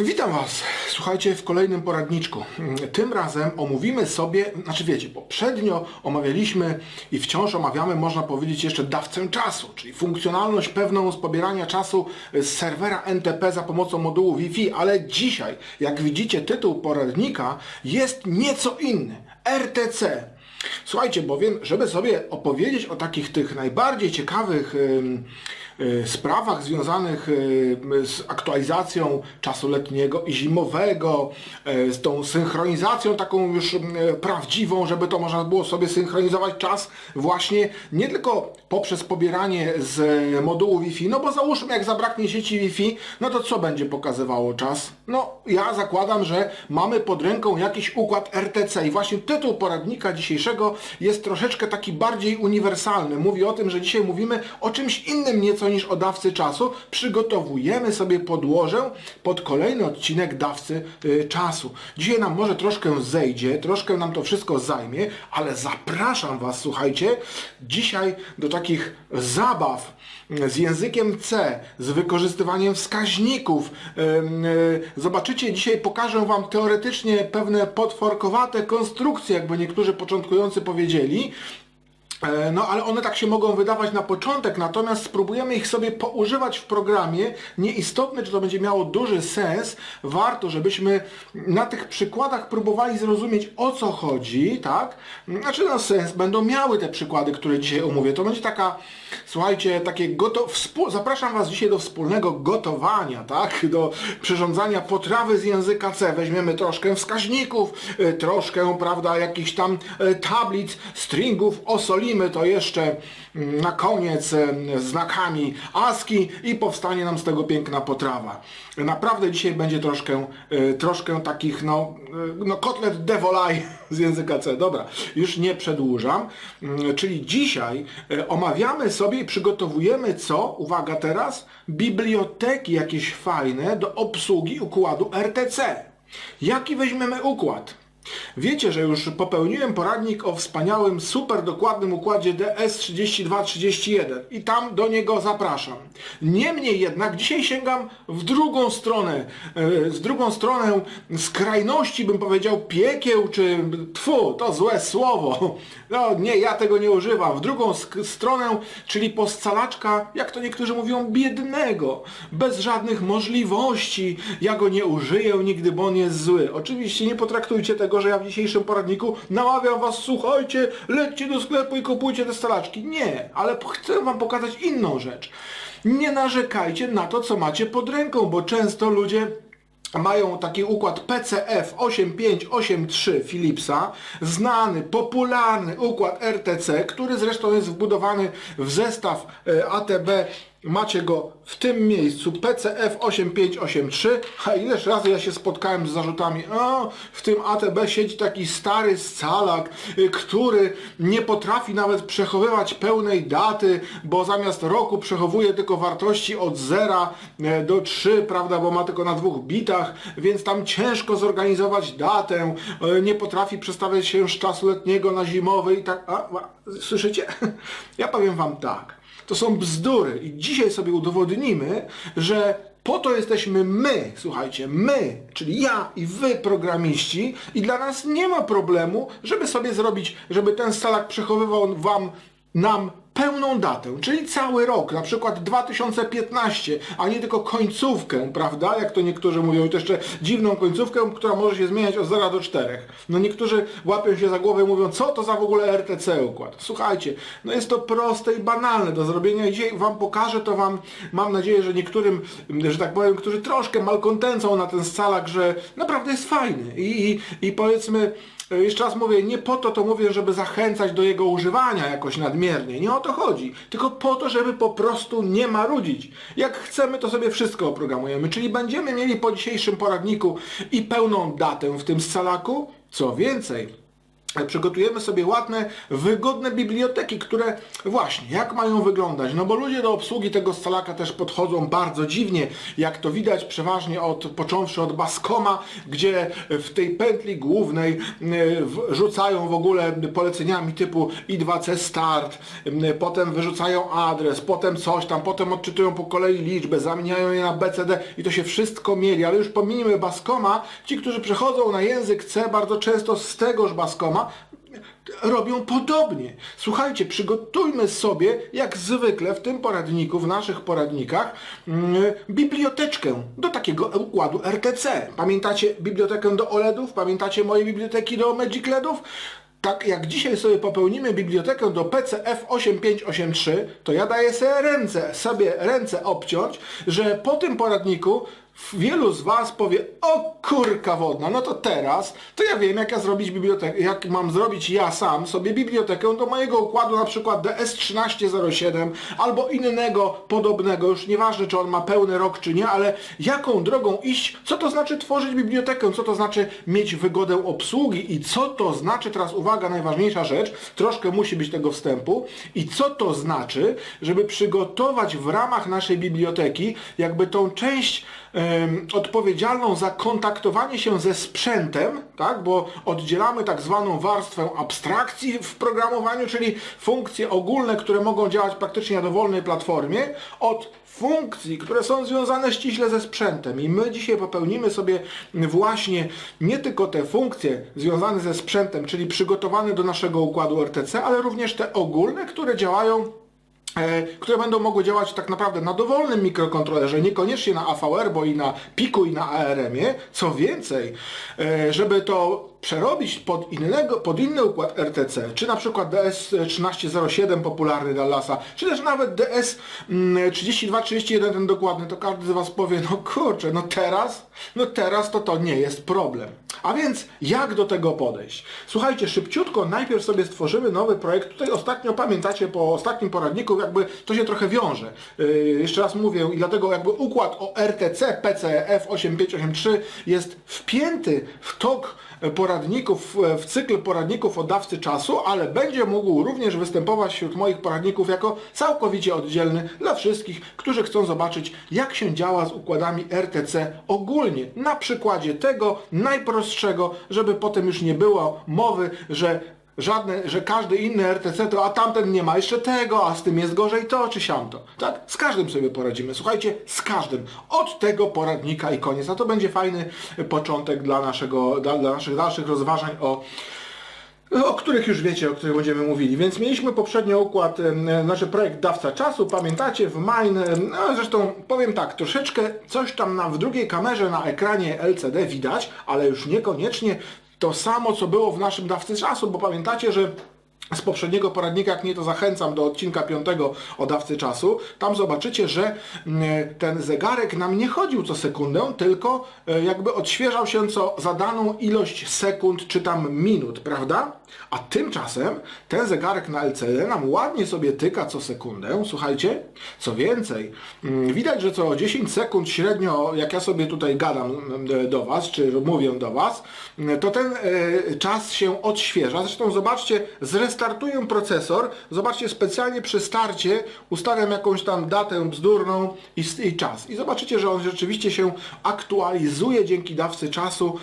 Witam Was. Słuchajcie, w kolejnym poradniczku. Tym razem omówimy sobie, znaczy wiecie, poprzednio omawialiśmy i wciąż omawiamy, można powiedzieć, jeszcze dawcę czasu, czyli funkcjonalność pewną z pobierania czasu z serwera NTP za pomocą modułu Wi-Fi, ale dzisiaj, jak widzicie, tytuł poradnika jest nieco inny. RTC. Słuchajcie, bowiem, żeby sobie opowiedzieć o takich tych najbardziej ciekawych sprawach związanych y, z aktualizacją czasu letniego i zimowego, y, z tą synchronizacją taką już prawdziwą, żeby to można było sobie synchronizować czas właśnie nie tylko poprzez pobieranie z modułu Wi-Fi, no bo załóżmy jak zabraknie sieci Wi-Fi, no to co będzie pokazywało czas? No ja zakładam, że mamy pod ręką jakiś układ RTC i właśnie tytuł poradnika dzisiejszego jest troszeczkę taki bardziej uniwersalny. Mówi o tym, że dzisiaj mówimy o czymś innym nieco niż o dawcy czasu. Przygotowujemy sobie podłożę pod kolejny odcinek dawcy y, czasu. Dzisiaj nam może troszkę zejdzie, troszkę nam to wszystko zajmie, ale zapraszam Was, słuchajcie, dzisiaj do takich zabaw z językiem C, z wykorzystywaniem wskaźników. Y, Zobaczycie, dzisiaj pokażę Wam teoretycznie pewne potworkowate konstrukcje, jakby niektórzy początkujący powiedzieli. E, No, ale one tak się mogą wydawać na początek, natomiast spróbujemy ich sobie poużywać w programie. Nieistotne, czy to będzie miało duży sens. Warto, żebyśmy na tych przykładach próbowali zrozumieć, o co chodzi, tak? Znaczy, no, sens będą miały te przykłady, które dzisiaj omówię. To będzie taka, słuchajcie, takie goto... Zapraszam Was dzisiaj do wspólnego gotowania, tak? Do przyrządzania potrawy z języka C. Weźmiemy troszkę wskaźników, y, troszkę, prawda, jakichś tam y, tablic, stringów, osolimy to jeszcze mm, na koniec znakami ASCII i powstanie nam z tego piękna potrawa. Naprawdę dzisiaj będzie troszkę, y, troszkę takich, no, y, no kotlet de volaille z języka C. Dobra, już nie przedłużam. Mm, Czyli dzisiaj y, omawiamy sobie i przygotowujemy co? Uwaga teraz, biblioteki jakieś fajne do obsługi układu RTC. Jaki weźmiemy układ? Wiecie, że już popełniłem poradnik o wspaniałym, super dokładnym układzie DS3231 i tam do niego zapraszam. Niemniej jednak dzisiaj sięgam w drugą stronę, e, z drugą stronę skrajności bym powiedział piekieł czy tfu, to złe słowo. No nie, ja tego nie używam. W drugą stronę, czyli poscalaczka, jak to niektórzy mówią, biednego, bez żadnych możliwości. Ja go nie użyję nigdy, bo on jest zły. Oczywiście nie potraktujcie tego, że ja dzisiejszym poradniku namawiam was, słuchajcie, lećcie do sklepu i kupujcie te stalaczki. Nie, ale chcę wam pokazać inną rzecz. Nie narzekajcie na to, co macie pod ręką, bo często ludzie mają taki układ PCF 8583 Philipsa, znany, popularny układ RTC, który zresztą jest wbudowany w zestaw e, ATB. Macie go w tym miejscu PCF 8583, a ileż razy ja się spotkałem z zarzutami, o, w tym ATB siedzi taki stary scalak, y, który nie potrafi nawet przechowywać pełnej daty, bo zamiast roku przechowuje tylko wartości od 0 do 3, prawda, bo ma tylko na dwóch bitach, więc tam ciężko zorganizować datę, y, nie potrafi przestawiać się z czasu letniego na zimowy i tak, a, a, słyszycie? Ja powiem wam tak, to są bzdury. I dzisiaj sobie udowodnimy, że po to jesteśmy my, słuchajcie, my, czyli ja i wy programiści i dla nas nie ma problemu, żeby sobie zrobić, żeby ten stalak przechowywał wam, nam pełną datę, czyli cały rok, na przykład 2015, a nie tylko końcówkę, prawda? Jak to niektórzy mówią, i to jeszcze dziwną końcówkę, która może się zmieniać od 0 do 4. No niektórzy łapią się za głowę i mówią, co to za w ogóle RTC układ? Słuchajcie, no jest to proste i banalne do zrobienia i dzisiaj wam pokażę to wam, mam nadzieję, że niektórym, że tak powiem, którzy troszkę malkontencą na ten scalak, że naprawdę jest fajny i, i, i powiedzmy, Jeszcze raz mówię, nie po to to mówię, żeby zachęcać do jego używania jakoś nadmiernie. Nie o to chodzi. Tylko po to, żeby po prostu nie marudzić. Jak chcemy, to sobie wszystko oprogramujemy. Czyli będziemy mieli po dzisiejszym poradniku i pełną datę w tym scalaku. Co więcej, przygotujemy sobie ładne, wygodne biblioteki, które właśnie, jak mają wyglądać? No bo ludzie do obsługi tego scalaka też podchodzą bardzo dziwnie, jak to widać przeważnie od, począwszy od Baskoma, gdzie w tej pętli głównej w- rzucają w ogóle poleceniami typu I2C start, m, potem wyrzucają adres, potem coś tam, potem odczytują po kolei liczbę, zamieniają je na BCD i to się wszystko mieli, ale już pominijmy Baskoma, ci, którzy przechodzą na język C bardzo często z tegoż Baskoma, robią podobnie. Słuchajcie, przygotujmy sobie, jak zwykle w tym poradniku, w naszych poradnikach, mm, biblioteczkę do takiego układu RTC. Pamiętacie bibliotekę do OLEDów? Pamiętacie moje biblioteki do Magic LEDów? Tak jak dzisiaj sobie popełnimy bibliotekę do PCF8583, to ja daję sobie ręce, sobie ręce obciąć, że po tym poradniku wielu z Was powie, o kurka wodna, no to teraz, to ja wiem jak ja zrobić bibliotekę, jak mam zrobić ja sam sobie bibliotekę do mojego układu na przykład DS1307 albo innego podobnego, już nieważne czy on ma pełny rok czy nie, ale jaką drogą iść, co to znaczy tworzyć bibliotekę, co to znaczy mieć wygodę obsługi i co to znaczy, teraz uwaga, najważniejsza rzecz, troszkę musi być tego wstępu i co to znaczy, żeby przygotować w ramach naszej biblioteki jakby tą część em, odpowiedzialną za kontaktowanie się ze sprzętem, tak, bo oddzielamy tak zwaną warstwę abstrakcji w programowaniu, czyli funkcje ogólne, które mogą działać praktycznie na dowolnej platformie, od funkcji, które są związane ściśle ze sprzętem. I my dzisiaj popełnimy sobie właśnie nie tylko te funkcje związane ze sprzętem, czyli przygotowane do naszego układu RTC, ale również te ogólne, które działają które będą mogły działać tak naprawdę na dowolnym mikrokontrolerze, niekoniecznie na AVR, bo i na PIK-u i na ARM-ie. Co więcej, e, żeby to przerobić pod, innego, pod inny układ RTC, czy na przykład DS1307 popularny Dallasa, czy też nawet DS3231 ten dokładny, to każdy z Was powie, no kurczę, no teraz, no teraz to to nie jest problem. A więc jak do tego podejść? Słuchajcie, szybciutko najpierw sobie stworzymy nowy projekt. Tutaj ostatnio, pamiętacie, po ostatnim poradniku jakby to się trochę wiąże. Yy, jeszcze raz mówię i dlatego jakby układ o RTC PCF 8583 jest wpięty w tok poradników, w cykl poradników o dawcy czasu, ale będzie mógł również występować wśród moich poradników jako całkowicie oddzielny dla wszystkich, którzy chcą zobaczyć, jak się działa z układami RTC ogólnie. Na przykładzie tego najprostszego, żeby potem już nie było mowy, że żadne, że każdy inny RTC to, a tamten nie ma jeszcze tego, a z tym jest gorzej to czy siamto. Tak? Z każdym sobie poradzimy. Słuchajcie, z każdym. Od tego poradnika i koniec. A to będzie fajny początek dla, naszego, dla, dla naszych dalszych rozważań o o których już wiecie, o których będziemy mówili. Więc mieliśmy poprzednio układ, znaczy projekt dawca czasu, pamiętacie, w Mine, no zresztą powiem tak, troszeczkę coś tam na, w drugiej kamerze na ekranie LCD widać, ale już niekoniecznie to samo, co było w naszym dawcy czasu, bo pamiętacie, że z poprzedniego poradnika, jak nie to zachęcam do odcinka piątego o dawcy czasu, tam zobaczycie, że mm, ten zegarek nam nie chodził co sekundę, tylko e, jakby odświeżał się co za daną ilość sekund czy tam minut, prawda? A tymczasem ten zegarek na LCD nam ładnie sobie tyka co sekundę, słuchajcie, co więcej, mm, widać, że co 10 sekund średnio, jak ja sobie tutaj gadam mm, do Was, czy mówię do Was, mm, to ten e, czas się odświeża. Zresztą zobaczcie, zrestartuję procesor, zobaczcie, specjalnie przy starcie ustawiam jakąś tam datę bzdurną i, i czas. I zobaczycie, że on rzeczywiście się aktualizuje dzięki dawcy czasu,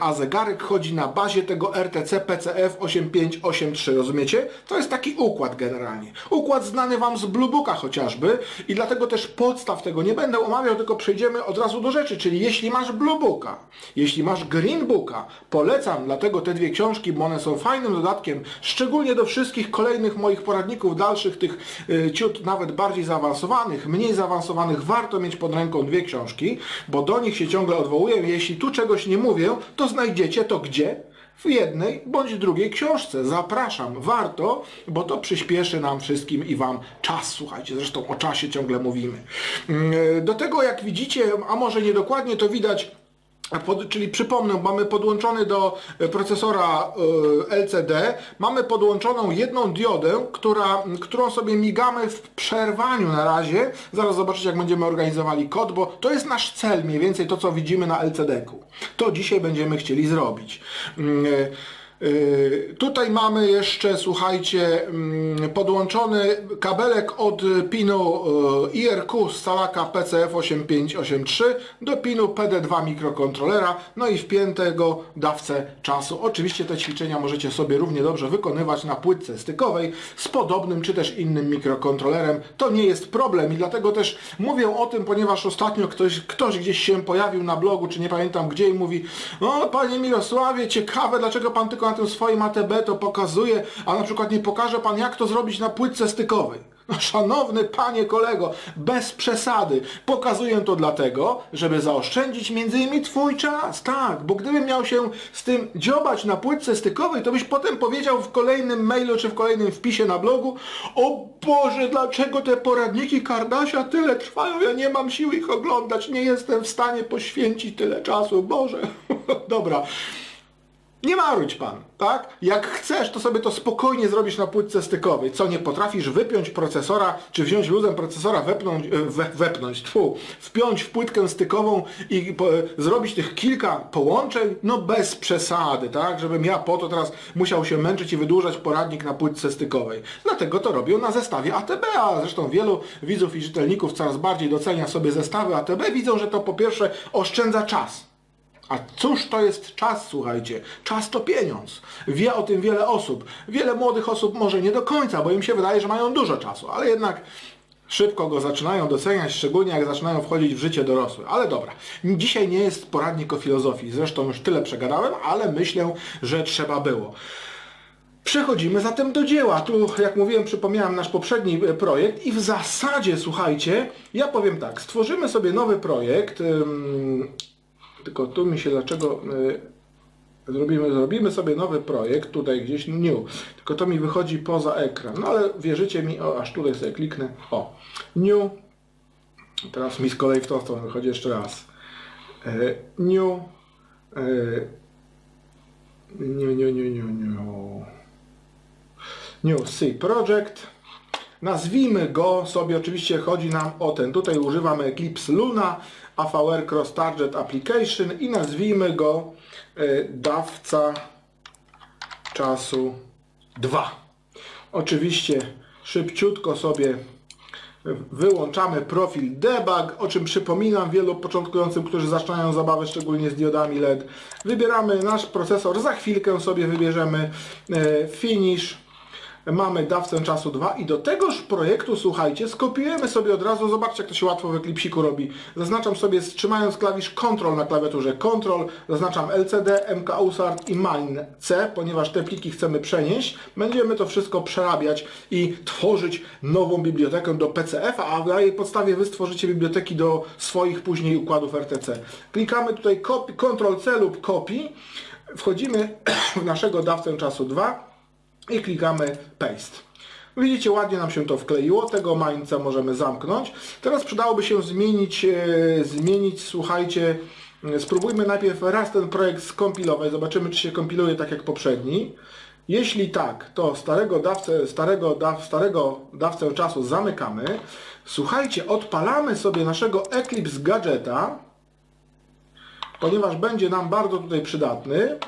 a zegarek chodzi na bazie tego RTC PCF 8583, rozumiecie? To jest taki układ generalnie. Układ znany Wam z Bluebooka chociażby i dlatego też podstaw tego nie będę omawiał, tylko przejdziemy od razu do rzeczy, czyli jeśli masz Bluebooka, jeśli masz Greenbooka, polecam dlatego te dwie książki, bo one są fajnym dodatkiem, szczególnie do wszystkich kolejnych moich poradników dalszych, tych y, ciut nawet bardziej zaawansowanych, mniej zaawansowanych, warto mieć pod ręką dwie książki, bo do nich się ciągle odwołuję. Jeśli tu czegoś nie mówię, to znajdziecie to gdzie? W jednej bądź drugiej książce. Zapraszam, warto, bo to przyspieszy nam wszystkim i Wam czas. Słuchajcie, zresztą o czasie ciągle mówimy. Mm, Do tego, jak widzicie, a może niedokładnie to widać, pod, czyli przypomnę, mamy podłączony do e, procesora e, LCD, mamy podłączoną jedną diodę, która, którą sobie migamy w przerwaniu na razie. Zaraz zobaczycie, jak będziemy organizowali kod, bo to jest nasz cel, mniej więcej to, co widzimy na LCD-ku. To dzisiaj będziemy chcieli zrobić. Yy, Tutaj mamy jeszcze, słuchajcie, mm, podłączony kabelek od pinu yy, IRQ z Salaka PCF8583 do pinu PD2 mikrokontrolera, no i wpiętego dawcę czasu. Oczywiście te ćwiczenia możecie sobie równie dobrze wykonywać na płytce stykowej z podobnym czy też innym mikrokontrolerem. To nie jest problem i dlatego też mówię o tym, ponieważ ostatnio ktoś, ktoś gdzieś się pojawił na blogu, czy nie pamiętam gdzie i mówi o panie Mirosławie, ciekawe dlaczego pan tylko na tym swoim ATB to pokazuje, a na przykład nie pokaże pan jak to zrobić na płytce stykowej. No, szanowny panie kolego, bez przesady. Pokazuję to dlatego, żeby zaoszczędzić między innymi twój czas. Tak, bo gdybym miał się z tym dziobać na płytce stykowej, to byś potem powiedział w kolejnym mailu czy w kolejnym wpisie na blogu o Boże, dlaczego te poradniki Kardasia tyle trwają? Ja nie mam siły ich oglądać, nie jestem w stanie poświęcić tyle czasu. Boże. Dobra. Nie marudź pan, tak? Jak chcesz, to sobie to spokojnie zrobisz na płytce stykowej. Co, nie potrafisz wypiąć procesora, czy wziąć luzem procesora, wepnąć, e, we, wepnąć, tfu, wpiąć w płytkę stykową i po, zrobić tych kilka połączeń? No bez przesady, tak? Żebym ja po to teraz musiał się męczyć i wydłużać poradnik na płytce stykowej. Dlatego to robią na zestawie ATB, a zresztą wielu widzów i czytelników coraz bardziej docenia sobie zestawy ATB. Widzą, że to po pierwsze oszczędza czas. A cóż to jest czas, słuchajcie? Czas to pieniądz. Wie o tym wiele osób. Wiele młodych osób może nie do końca, bo im się wydaje, że mają dużo czasu, ale jednak szybko go zaczynają doceniać, szczególnie jak zaczynają wchodzić w życie dorosłe. Ale dobra, dzisiaj nie jest poradnik o filozofii. Zresztą już tyle przegadałem, ale myślę, że trzeba było. Przechodzimy zatem do dzieła. Tu, jak mówiłem, przypomniałem nasz poprzedni e, projekt i w zasadzie, słuchajcie, ja powiem tak, stworzymy sobie nowy projekt. Tylko tu mi się dlaczego y, zrobimy, zrobimy sobie nowy projekt, tutaj gdzieś new, tylko to mi wychodzi poza ekran, no ale wierzycie mi, o aż tutaj sobie kliknę, o, new, teraz mi z kolei w tą stronę wychodzi jeszcze raz, y, new, y, new, new, new, new, new, new C project, Nazwijmy go sobie, oczywiście chodzi nam o ten, tutaj używamy Eclipse Luna, AVR Cross Target Application i nazwijmy go e, dawca czasu 2. Oczywiście szybciutko sobie wyłączamy profil debug, o czym przypominam wielu początkującym, którzy zaczynają zabawę szczególnie z diodami LED. Wybieramy nasz procesor, za chwilkę sobie wybierzemy e, finish mamy dawcę czasu 2 i do tegoż projektu, słuchajcie, skopiujemy sobie od razu, zobaczcie jak to się łatwo w Eclipsiku robi. Zaznaczam sobie, trzymając klawisz Ctrl na klawiaturze Ctrl, zaznaczam LCD, MK Usart i Main C, ponieważ te pliki chcemy przenieść. Będziemy to wszystko przerabiać i tworzyć nową bibliotekę do PCF, a na jej podstawie wy stworzycie biblioteki do swoich później układów RTC. Klikamy tutaj copy, Ctrl C lub Copy, wchodzimy w naszego dawcę czasu 2 i klikamy Paste. Widzicie, ładnie nam się to wkleiło, tego mańca możemy zamknąć. Teraz przydałoby się zmienić, e, zmienić, słuchajcie, e, spróbujmy najpierw raz ten projekt skompilować, zobaczymy czy się kompiluje tak jak poprzedni. Jeśli tak, to starego dawcę, starego, daw, starego dawcę czasu zamykamy. Słuchajcie, odpalamy sobie naszego Eclipse Gadgeta, ponieważ będzie nam bardzo tutaj przydatny.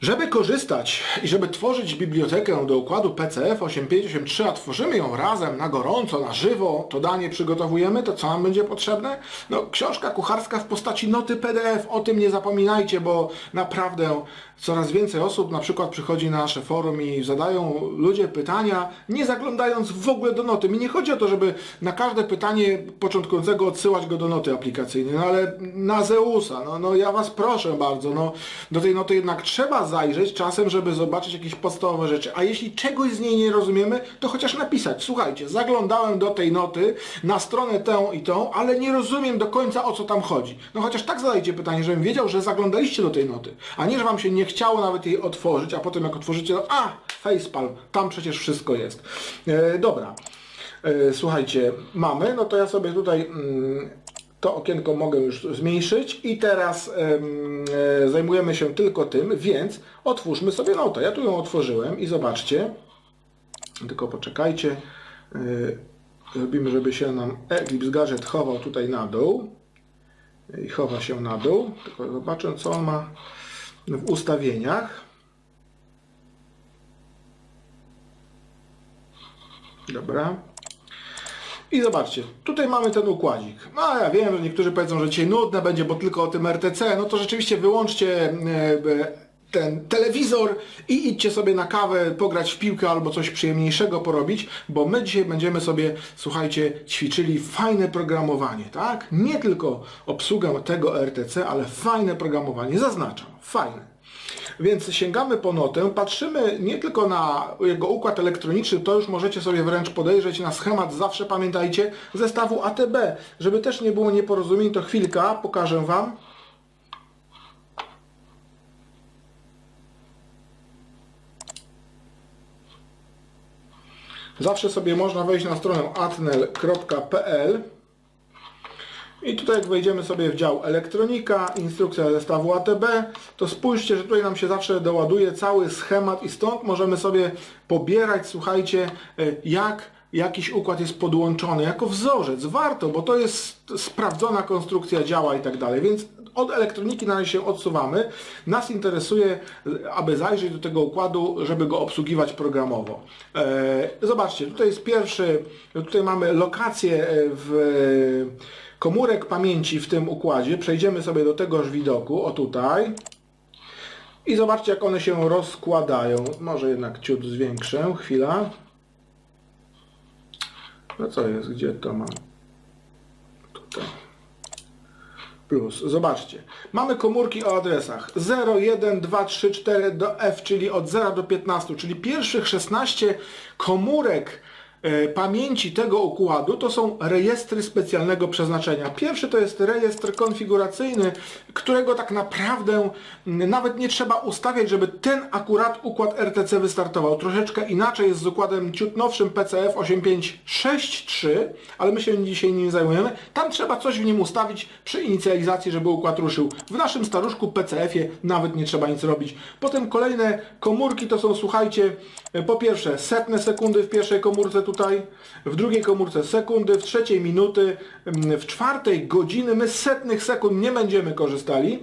Żeby korzystać i żeby tworzyć bibliotekę do układu PCF 8583, a tworzymy ją razem, na gorąco, na żywo, to danie przygotowujemy, to co nam będzie potrzebne? No, książka kucharska w postaci noty PDF, o tym nie zapominajcie, bo naprawdę coraz więcej osób na przykład przychodzi na nasze forum i zadają ludzie pytania, nie zaglądając w ogóle do noty. Mi nie chodzi o to, żeby na każde pytanie początkującego odsyłać go do noty aplikacyjnej, no ale na Zeusa, no, no ja Was proszę bardzo, no do tej noty jednak trzeba zajrzeć czasem, żeby zobaczyć jakieś podstawowe rzeczy. A jeśli czegoś z niej nie rozumiemy, to chociaż napisać, słuchajcie, zaglądałem do tej noty na stronę tę i tą, ale nie rozumiem do końca o co tam chodzi. No chociaż tak zadajcie pytanie, żebym wiedział, że zaglądaliście do tej noty, a nie, że Wam się nie chciało nawet jej otworzyć, a potem jak otworzycie, no a, facepalm, tam przecież wszystko jest. E, dobra. E, słuchajcie, mamy, no to ja sobie tutaj mm, to okienko mogę już zmniejszyć. I teraz e, zajmujemy się tylko tym, więc otwórzmy sobie notę. Ja tu ją otworzyłem i zobaczcie, tylko poczekajcie, yy, robimy, żeby się nam Eclipse Gadget chował tutaj na dół. I chowa się na dół, tylko zobaczę co on ma w ustawieniach. Dobra, i zobaczcie, tutaj mamy ten układzik. No ja wiem, że niektórzy powiedzą, że dzisiaj nudne będzie, bo tylko o tym RTC. No to rzeczywiście wyłączcie e, ten telewizor i idźcie sobie na kawę, pograć w piłkę albo coś przyjemniejszego porobić, bo my dzisiaj będziemy sobie, słuchajcie, ćwiczyli fajne programowanie, tak? Nie tylko obsługę tego RTC, ale fajne programowanie. Zaznaczam, fajne. Więc sięgamy po notę, patrzymy nie tylko na jego układ elektroniczny, to już możecie sobie wręcz podejrzeć na schemat, zawsze pamiętajcie, zestawu ATB. Żeby też nie było nieporozumień, to chwilka, pokażę Wam. Zawsze sobie można wejść na stronę atnel.pl i tutaj jak wejdziemy sobie w dział elektronika, instrukcja zestawu ATB, to spójrzcie, że tutaj nam się zawsze doładuje cały schemat i stąd możemy sobie pobierać, słuchajcie, y, jak jakiś układ jest podłączony jako wzorzec. Warto, bo to jest sprawdzona konstrukcja działa i tak dalej, więc od elektroniki na razie się odsuwamy. Nas interesuje, aby zajrzeć do tego układu, żeby go obsługiwać programowo. E, Zobaczcie, tutaj jest pierwszy, tutaj mamy lokację w komórek pamięci w tym układzie. Przejdziemy sobie do tegoż widoku, o tutaj. I zobaczcie, jak one się rozkładają. Może jednak ciut zwiększę, chwila. No co jest, gdzie to mam? Tutaj. Plus, zobaczcie. Mamy komórki o adresach 0, 1, 2, 3, 4 do F, czyli od 0 do 15, czyli pierwszych 16 komórek pamięci tego układu to są rejestry specjalnego przeznaczenia. Pierwszy to jest rejestr konfiguracyjny, którego tak naprawdę nawet nie trzeba ustawiać, żeby ten akurat układ RTC wystartował. Troszeczkę inaczej jest z układem ciut nowszym PCF 8563, ale my się dzisiaj nim zajmujemy. Tam trzeba coś w nim ustawić przy inicjalizacji, żeby układ ruszył. W naszym staruszku PCF-ie nawet nie trzeba nic robić. Potem kolejne komórki to są, słuchajcie, e, po pierwsze setne sekundy w pierwszej komórce tutaj, w drugiej komórce sekundy, w trzeciej minuty, mm, w czwartej godziny. My setnych sekund nie będziemy korzystali.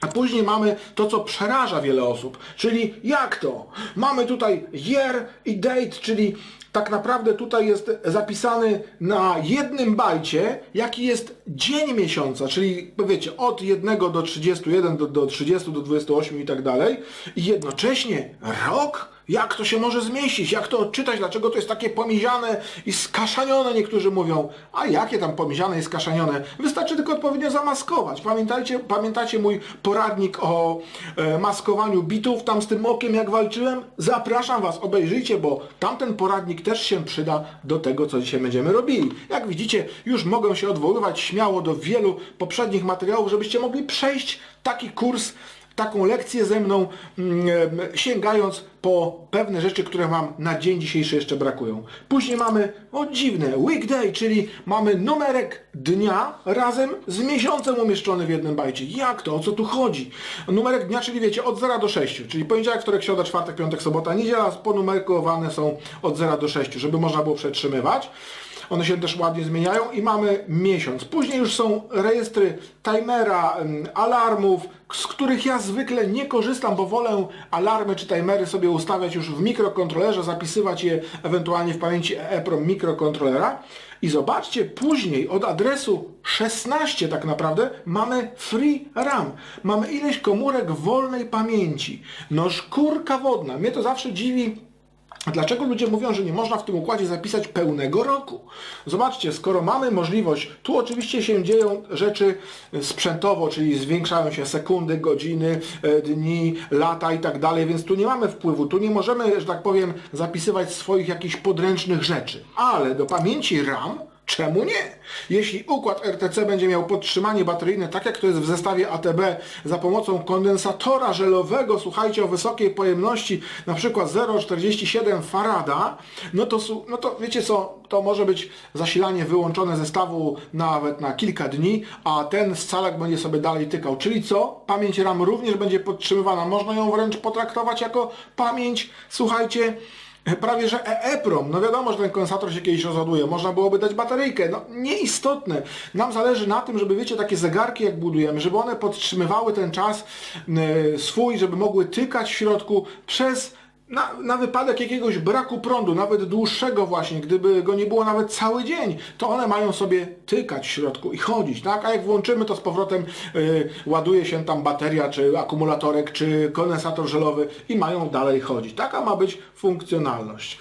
A później mamy to, co przeraża wiele osób, czyli jak to? Mamy tutaj year i date, czyli tak naprawdę tutaj jest zapisany na jednym bajcie, jaki jest dzień miesiąca, czyli wiecie, od 1 do 31, do, do 30, do 28 i tak dalej. I jednocześnie rok? Jak to się może zmieścić? Jak to odczytać? Dlaczego to jest takie pomiziane i skaszanione, niektórzy mówią. A jakie tam pomiziane i skaszanione? Wystarczy tylko odpowiednio zamaskować. Pamiętajcie, pamiętacie mój poradnik o e, maskowaniu bitów, tam z tym okiem jak walczyłem? Zapraszam Was, obejrzyjcie, bo tamten poradnik też się przyda do tego, co dzisiaj będziemy robili. Jak widzicie, już mogę się odwoływać śmiało do wielu poprzednich materiałów, żebyście mogli przejść taki kurs taką lekcję ze mną, mm, sięgając po pewne rzeczy, które Wam na dzień dzisiejszy jeszcze brakują. Później mamy, o dziwne, weekday, czyli mamy numerek dnia razem z miesiącem umieszczony w jednym bajcie. Jak to? O co tu chodzi? Numerek dnia, czyli wiecie, od 0 do 6, czyli poniedziałek, wtorek, środa, czwartek, piątek, sobota, niedziela ponumerkowane są od 0 do 6, żeby można było przetrzymywać. One się też ładnie zmieniają i mamy miesiąc. Później już są rejestry timera, alarmów, z których ja zwykle nie korzystam, bo wolę alarmy czy timery sobie ustawiać już w mikrokontrolerze, zapisywać je ewentualnie w pamięci EEPROM mikrokontrolera. I zobaczcie, później od adresu 16 tak naprawdę mamy free RAM. Mamy ileś komórek wolnej pamięci. No szkórka wodna. Mnie to zawsze dziwi, Dlaczego ludzie mówią, że nie można w tym układzie zapisać pełnego roku? Zobaczcie, skoro mamy możliwość, tu oczywiście się dzieją rzeczy sprzętowo, czyli zwiększają się sekundy, godziny, e, dni, lata i tak dalej, więc tu nie mamy wpływu, tu nie możemy, że tak powiem, zapisywać swoich jakichś podręcznych rzeczy. Ale do pamięci RAM Czemu nie? Jeśli układ RTC będzie miał podtrzymanie bateryjne, tak jak to jest w zestawie ATB, za pomocą kondensatora żelowego, słuchajcie, o wysokiej pojemności, na przykład 0,47 farada, no to, no to wiecie co, to może być zasilanie wyłączone zestawu nawet na kilka dni, a ten scalak będzie sobie dalej tykał. Czyli co? Pamięć RAM również będzie podtrzymywana. Można ją wręcz potraktować jako pamięć, słuchajcie, Prawie że EEPROM, no wiadomo, że ten kondensator się kiedyś rozładuje, można byłoby dać bateryjkę, no nieistotne. Nam zależy na tym, żeby wiecie, takie zegarki jak budujemy, żeby one podtrzymywały ten czas y, swój, żeby mogły tykać w środku przez na, na wypadek jakiegoś braku prądu, nawet dłuższego właśnie, gdyby go nie było nawet cały dzień, to one mają sobie tykać w środku i chodzić, tak? A jak włączymy, to z powrotem y, ładuje się tam bateria, czy akumulatorek, czy kondensator żelowy i mają dalej chodzić. Taka ma być funkcjonalność.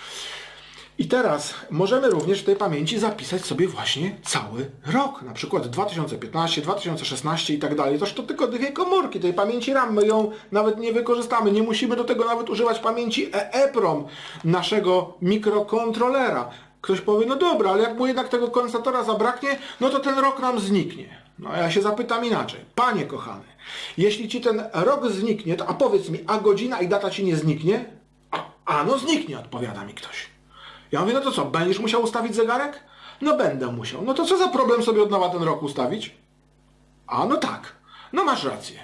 I teraz możemy również w tej pamięci zapisać sobie właśnie cały rok, na przykład 2015, 2016 i tak dalej. Toż to tylko dwie komórki tej pamięci RAM, my ją nawet nie wykorzystamy, nie musimy do tego nawet używać pamięci EEPROM, naszego mikrokontrolera. Ktoś powie, no dobra, ale jak mu jednak tego kondensatora zabraknie, no to ten rok nam zniknie. No ja się zapytam inaczej. Panie kochany, jeśli ci ten rok zniknie, to a powiedz mi, a godzina i data ci nie zniknie? A no zniknie, odpowiada mi ktoś. Ja mówię, no to co, będziesz musiał ustawić zegarek? No będę musiał. No to co za problem sobie od nowa ten rok ustawić? A no tak, no masz rację.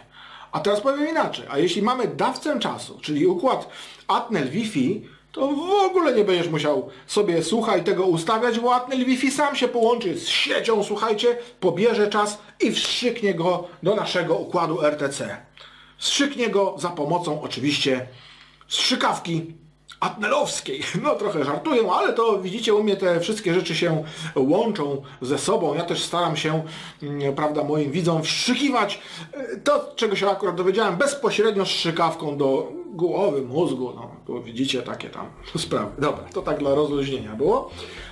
A teraz powiem inaczej. A jeśli mamy dawcę czasu, czyli układ Atnel Wi-Fi, to w ogóle nie będziesz musiał sobie, słuchaj, tego ustawiać, bo Atnel Wi-Fi sam się połączy z siecią, słuchajcie, pobierze czas i wstrzyknie go do naszego układu RTC. Wstrzyknie go za pomocą oczywiście strzykawki Atnelowskiej. No trochę żartuję, ale to widzicie, u mnie te wszystkie rzeczy się łączą ze sobą. Ja też staram się, mm, prawda, moim widzom wszczykiwać e, to, czego się akurat dowiedziałem, bezpośrednio strzykawką do głowy, mózgu. No, tu widzicie takie tam sprawy. Dobra, to tak dla rozluźnienia było.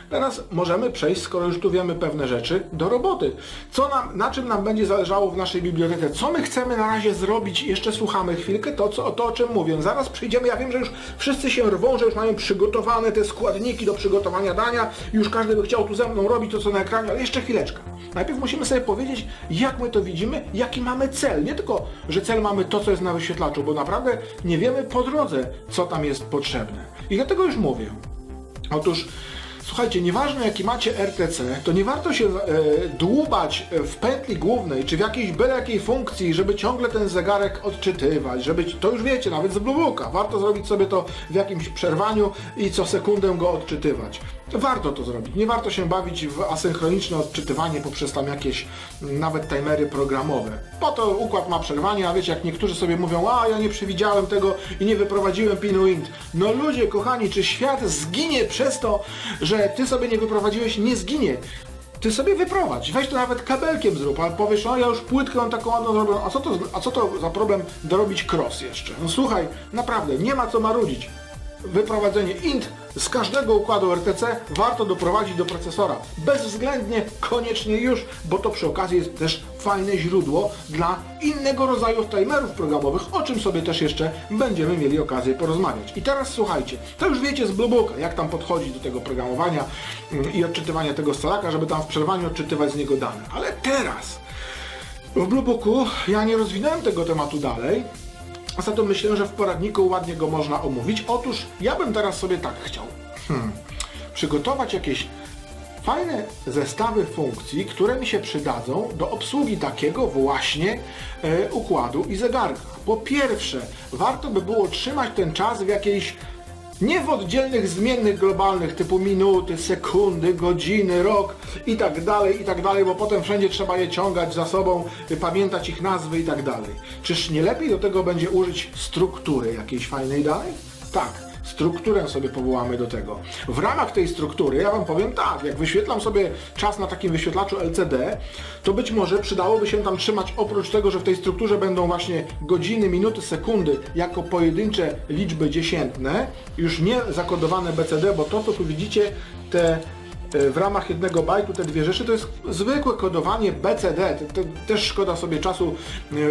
Teraz możemy przejść, skoro już tu wiemy pewne rzeczy, do roboty. Co nam, na czym nam będzie zależało w naszej bibliotece? Co my chcemy na razie zrobić? Jeszcze słuchamy chwilkę, to, co, to o czym mówię. Zaraz przyjdziemy, ja wiem, że już wszyscy się rwą, że już mają przygotowane te składniki do przygotowania dania. Już każdy by chciał tu ze mną robić to, co na ekranie, ale jeszcze chwileczkę. Najpierw musimy sobie powiedzieć, jak my to widzimy, jaki mamy cel. Nie tylko, że cel mamy to, co jest na wyświetlaczu, bo naprawdę nie wiemy po drodze, co tam jest potrzebne. I dlatego już mówię. Otóż Słuchajcie, nieważne jaki macie RTC, to nie warto się e, dłubać w pętli głównej, czy w jakiejś byle jakiej funkcji, żeby ciągle ten zegarek odczytywać, żeby, to już wiecie, nawet z Bluebooka, warto zrobić sobie to w jakimś przerwaniu i co sekundę go odczytywać. Warto to zrobić, nie warto się bawić w asynchroniczne odczytywanie poprzez tam jakieś m, nawet timery programowe. Po to układ ma przerwanie, a wiecie, jak niektórzy sobie mówią, a ja nie przewidziałem tego i nie wyprowadziłem pinu int. No ludzie, kochani, czy świat zginie przez to, że ty sobie nie wyprowadziłeś, nie zginie. Ty sobie wyprowadź, weź to nawet kabelkiem zrób, ale powiesz, no ja już płytkę mam taką ładną zrobioną, a co to, a co to za problem dorobić cross jeszcze? No słuchaj, naprawdę, nie ma co marudzić. Wyprowadzenie int z każdego układu RTC warto doprowadzić do procesora. Bezwzględnie, koniecznie już, bo to przy okazji jest też fajne źródło dla innego rodzaju timerów programowych, o czym sobie też jeszcze będziemy mieli okazję porozmawiać. I teraz słuchajcie, to już wiecie z Bluebooka, jak tam podchodzić do tego programowania mm, i odczytywania tego scalaka, żeby tam w przerwaniu odczytywać z niego dane. Ale teraz w Bluebooku ja nie rozwinąłem tego tematu dalej, a za to myślę, że w poradniku ładnie go można omówić. Otóż ja bym teraz sobie tak chciał. Hmm. Przygotować jakieś fajne zestawy funkcji, które mi się przydadzą do obsługi takiego właśnie e, układu i zegarka. Po pierwsze, warto by było trzymać ten czas w jakiejś nie w oddzielnych zmiennych globalnych typu minuty, sekundy, godziny, rok i tak dalej, i tak dalej, bo potem wszędzie trzeba je ciągać za sobą, pamiętać ich nazwy i tak dalej. Czyż nie lepiej do tego będzie użyć struktury jakiejś fajnej dalej? Tak, strukturę sobie powołamy do tego. W ramach tej struktury ja Wam powiem tak, jak wyświetlam sobie czas na takim wyświetlaczu LCD, to być może przydałoby się tam trzymać oprócz tego, że w tej strukturze będą właśnie godziny, minuty, sekundy jako pojedyncze liczby dziesiętne, już nie zakodowane BCD, bo to co tu widzicie, te w ramach jednego bajtu te dwie rzeczy to jest zwykłe kodowanie BCD. Też szkoda sobie czasu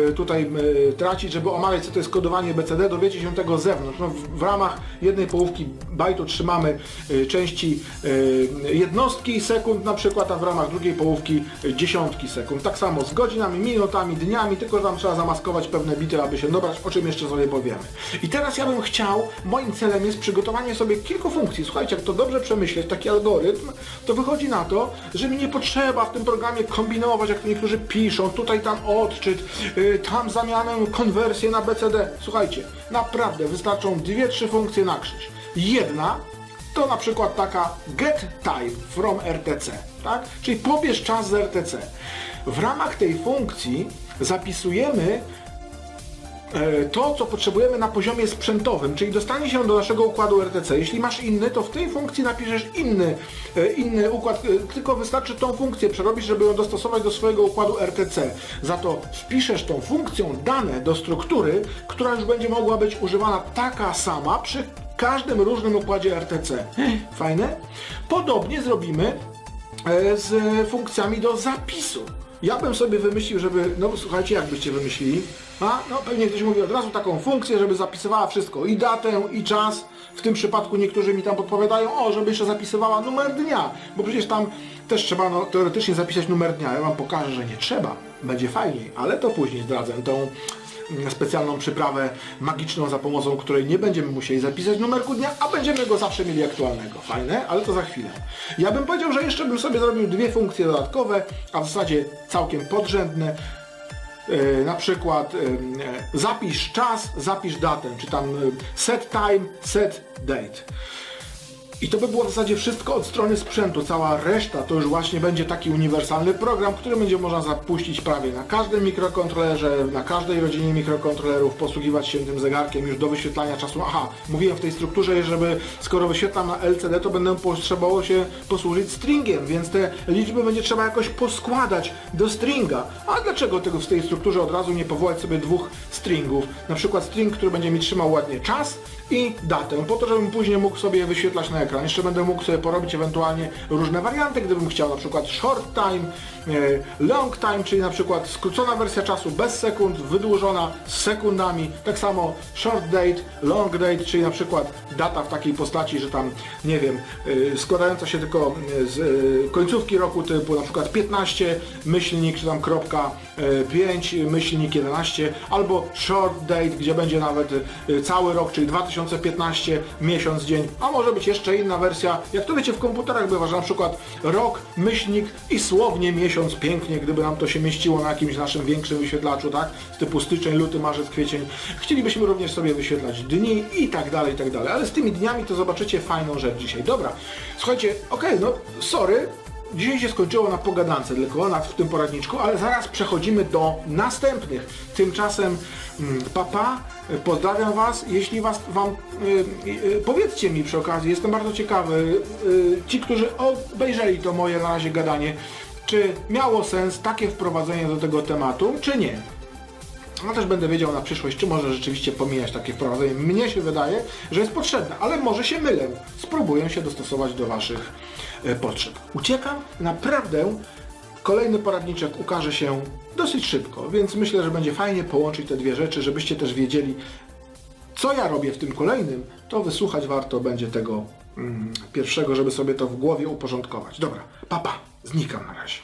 e, tutaj e, tracić, żeby omawiać co to jest kodowanie BCD. Dowiecie się tego z zewnątrz. No, w, ramach jednej połówki bajtu trzymamy e, części e, jednostki sekund na przykład, a w ramach drugiej połówki e, dziesiątki sekund. Tak samo z godzinami, minutami, dniami, tylko tam trzeba zamaskować pewne bity, aby się dobrać, o czym jeszcze sobie powiemy. I teraz ja bym chciał, moim celem jest przygotowanie sobie kilku funkcji. Słuchajcie, jak to dobrze przemyśleć, taki algorytm, to wychodzi na to, że mi nie potrzeba w tym programie kombinować, jak to niektórzy piszą, tutaj tam odczyt, yy, tam zamianę, konwersję na BCD. Słuchajcie, naprawdę wystarczą dwie, trzy funkcje na krzyż. Jedna to na przykład taka get time from RTC, tak? Czyli pobierz czas z RTC. W ramach tej funkcji zapisujemy to, co potrzebujemy na poziomie sprzętowym, czyli dostanie się do naszego układu RTC. Jeśli masz inny, to w tej funkcji napiszesz inny, e, inny układ, e, tylko wystarczy tą funkcję przerobić, żeby ją dostosować do swojego układu RTC. Za to wpiszesz tą funkcją dane do struktury, która już będzie mogła być używana taka sama przy każdym różnym układzie RTC. Fajne? Podobnie zrobimy e, z funkcjami do zapisu. Ja bym sobie wymyślił, żeby, no słuchajcie, jak byście wymyślili? A, no pewnie ktoś mówi od razu taką funkcję, żeby zapisywała wszystko, i datę, i czas. W tym przypadku niektórzy mi tam podpowiadają, o, żeby jeszcze zapisywała numer dnia, bo przecież tam też trzeba no, teoretycznie zapisać numer dnia. Ja wam pokażę, że nie trzeba, będzie fajniej, ale to później zdradzę tą specjalną przyprawę magiczną, za pomocą której nie będziemy musieli zapisać numerku dnia, a będziemy go zawsze mieli aktualnego. Fajne, ale to za chwilę. Ja bym powiedział, że jeszcze bym sobie zrobił dwie funkcje dodatkowe, a w zasadzie całkiem podrzędne. E, na przykład e, e, zapisz czas, zapisz datę, czy tam set time, set date. I to by było w zasadzie wszystko od strony sprzętu. Cała reszta to już właśnie będzie taki uniwersalny program, który będzie można zapuścić prawie na każdym mikrokontrolerze, na każdej rodzinie mikrokontrolerów, posługiwać się tym zegarkiem już do wyświetlania czasu. Aha, mówiłem w tej strukturze, żeby skoro wyświetlam na LCD, to będę potrzebował się posłużyć stringiem, więc te liczby będzie trzeba jakoś poskładać do stringa. A dlaczego tego w tej strukturze od razu nie powołać sobie dwóch stringów? Na przykład string, który będzie mi trzymał ładnie czas i datę, po to, żebym później mógł sobie wyświetlać na ekran. Jeszcze będę mógł sobie porobić ewentualnie różne warianty, gdybym chciał, na przykład short time, e, long time, czyli na przykład skrócona wersja czasu bez sekund, wydłużona z sekundami. Tak samo short date, long date, czyli na przykład data w takiej postaci, że tam, nie wiem, e, składająca się tylko z e, końcówki roku typu na przykład 15 myślnik, czy tam kropka e, 5 myślnik 11, albo short date, gdzie będzie nawet cały rok, czyli 2015 miesiąc, dzień, a może być jeszcze inna wersja, jak to wiecie w komputerach bywa, że na przykład rok, myślnik i słownie miesiąc pięknie, gdyby nam to się mieściło na jakimś naszym większym wyświetlaczu, tak, z typu styczeń, luty, marzec, kwiecień. Chcielibyśmy również sobie wyświetlać dni i tak dalej, i tak dalej, ale z tymi dniami to zobaczycie fajną rzecz dzisiaj. Dobra, słuchajcie, okej, no sorry, Dzisiaj się skończyło na pogadance tylko na, w tym poradniczku, ale zaraz przechodzimy do następnych. Tymczasem mm, papa, y, pozdrawiam Was. Jeśli was, Wam, y, y, powiedzcie mi przy okazji, jestem bardzo ciekawy, y, ci, którzy obejrzeli to moje na razie gadanie, czy miało sens takie wprowadzenie do tego tematu, czy nie? No też będę wiedział na przyszłość, czy może rzeczywiście pomijać takie wprowadzenie. Mnie się wydaje, że jest potrzebne, ale może się mylę. Spróbuję się dostosować do Waszych potrzeb. Uciekam, naprawdę kolejny poradniczek ukaże się dosyć szybko, więc myślę, że będzie fajnie połączyć te dwie rzeczy, żebyście też wiedzieli, co ja robię w tym kolejnym, to wysłuchać warto będzie tego mm, pierwszego, żeby sobie to w głowie uporządkować. Dobra, papa, znikam na razie.